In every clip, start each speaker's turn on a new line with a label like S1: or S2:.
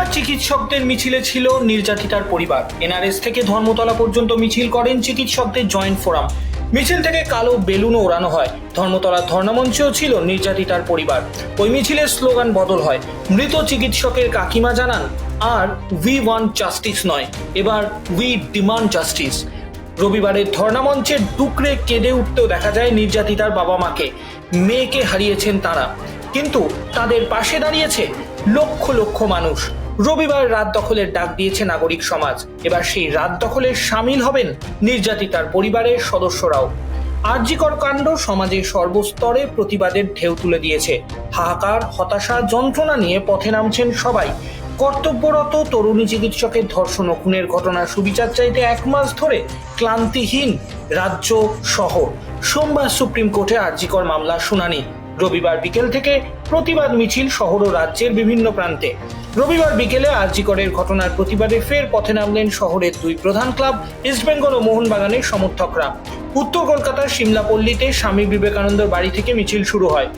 S1: রবিবার চিকিৎসকদের মিছিলে ছিল নির্যাতিতার পরিবার। এনআরএস থেকে ধর্মতলা পর্যন্ত মিছিল করেন চিকিৎসকদের জয়েন্ট ফোরাম। মিছিল থেকে কালো বেলুনও ওড়ানো হয়। ধর্মতলার ধর্ণামঞ্চেও ছিল নির্যাতিতার পরিবার। ওই মিছিলের স্লোগান বদল হয়। মৃত চিকিৎসকের কাকিমা জানান, আর উই ওয়ান জাস্টিস নয়, এবার উই ডিমান্ড জাস্টিস রবিবারের ধর্ণামঞ্চে ডুকরে কেঁদে উঠতেও দেখা যায় নির্যাতিতার বাবা মাকে। মেয়েকে হারিয়েছেন তারা। কিন্তু তাদের পাশে দাঁড়িয়েছে লক্ষ লক্ষ মানুষ। রবিবার রাত দখলের ডাক দিয়েছে নাগরিক সমাজ। এবার সেই রাত দখলে সামিল হবেন নির্যাতিতার পরিবারের সদস্যরাও। আর্যিকর কাণ্ড সমাজের সর্বস্তরে প্রতিবাদের ঢেউ তুলে দিয়েছে। হাহাকার, হতাশা, যন্ত্রণা নিয়ে পথে নামছেন সবাই। কর্তব্যরত তরুণী চিকিৎসকের ধর্ষণ ও খুনের ঘটনার সুবিচার চাইতে এক মাস ধরে ক্লান্তিহীন রাজ্য, শহর। সোমবার সুপ্রিম কোর্টে আর্জিকর মামলার শুনানি। রবিবার বিকেল থেকে প্রতিবাদ মিছিল শহর ও রাজ্যের বিভিন্ন প্রান্তে। রবিবার বিকেলে আর্জিকরের ঘটনার প্রতিবাদে ফের পথে নামলেন শহরের দুই প্রধান ক্লাব ইস্টবেঙ্গল ও মোহনবাগানের সমর্থকরা। উত্তর কলকাতার সিমলাপল্লীতে স্বামী বিবেকানন্দর বাড়ি থেকে মিছিল শুরু হয়।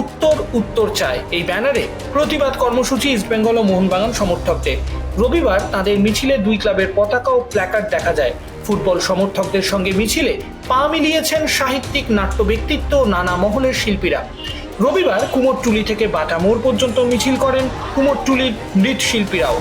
S1: উত্তর উত্তর চায় এই ব্যানারে প্রতিবাদ কর্মসূচি ইস্টবেঙ্গল ও মোহনবাগান সমর্থকদের। রবিবার তাদের মিছিলে দুই ক্লাবের পতাকা ও প্ল্যাকার্ড দেখা যায়। ফুটবল সমর্থকদের সঙ্গে মিছিলে পা মিলিয়েছেন সাহিত্যিক নাট্য ব্যক্তিত্ব নানা মহলের শিল্পীরা। রবিবার কুমোরটুলি থেকে বাটা মোড় পর্যন্ত মিছিল করেন কুমোরটুলির মৃৎশিল্পীরাও।